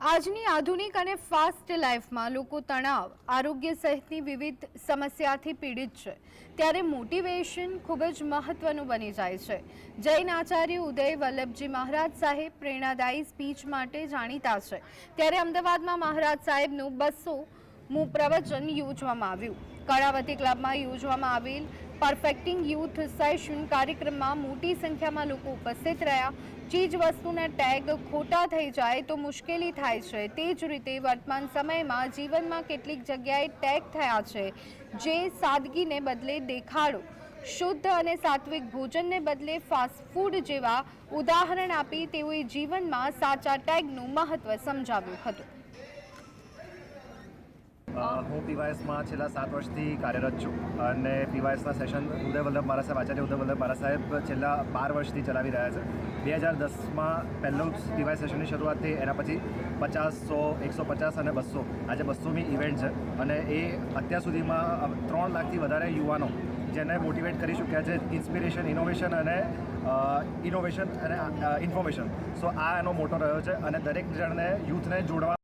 આજની આધુનિક અને ફાસ્ટ લાઈફમાં લોકો તણાવ, આરોગ્ય સહિતની વિવિધ સમસ્યાથી પીડિત છે. ત્યારે મોટિવેશન ખૂબ જ મહત્વનું બની જાય છે. જૈન આચાર્ય ઉદય વલ્લભજી મહારાજ સાહેબ પ્રેરણાદાયી સ્પીચ માટે જાણીતા છે. ત્યારે અમદાવાદમાં મહારાજ સાહેબનું બસો પ્રવચન યોજવામાં આવ્યું. કળાવતી ક્લબમાં યોજવામાં આવેલ પરફેક્ટિંગ યુથ સેશન કાર્યક્રમમાં મોટી સંખ્યામાં લોકો ઉપસ્થિત રહ્યા. ચીજ વસ્તુના ટેગ ખોટા થઈ જાય તો મુશ્કેલી થાય છે. તે જ રીતે વર્તમાન સમયમાં જીવનમાં કેટલીક જગ્યાએ ટેગ થયા છે. જે સાદગીને બદલે દેખાડો. શુદ્ધ અને સાત્વિક ભોજનને બદલે ફાસ્ટ ફૂડ જેવા ઉદાહરણ આપી તેઓએ જીવનમાં સાચા ટેગનું મહત્વ સમજાવ્યું હતું. હું પીવાયસમાં છેલ્લા સાત વર્ષથી કાર્યરત છું અને પીવાયસના સેશન ઉદય વલ્લભ મારા સાહેબ, આચાર્ય ઉદય વલ્લભ મારા સાહેબ છેલ્લા બાર વર્ષથી ચલાવી રહ્યા છે. બે હજાર દસમાં પહેલું પીવાય સેશનની શરૂઆત થઈ, એના પછી પચાસ સો એકસો પચાસ અને બસો. આજે બસોમી ઇવેન્ટ છે અને એ અત્યાર સુધીમાં ત્રણ લાખથી વધારે યુવાનો જેને મોટિવેટ કરી ચૂક્યા છે ઇન્સ્પિરેશન, ઇનોવેશન અને ઇનોવેશન અને ઇન્ફોર્મેશન. સો આ એનો મોટો રહ્યો છે અને દરેક જણને, યુથને જોડવા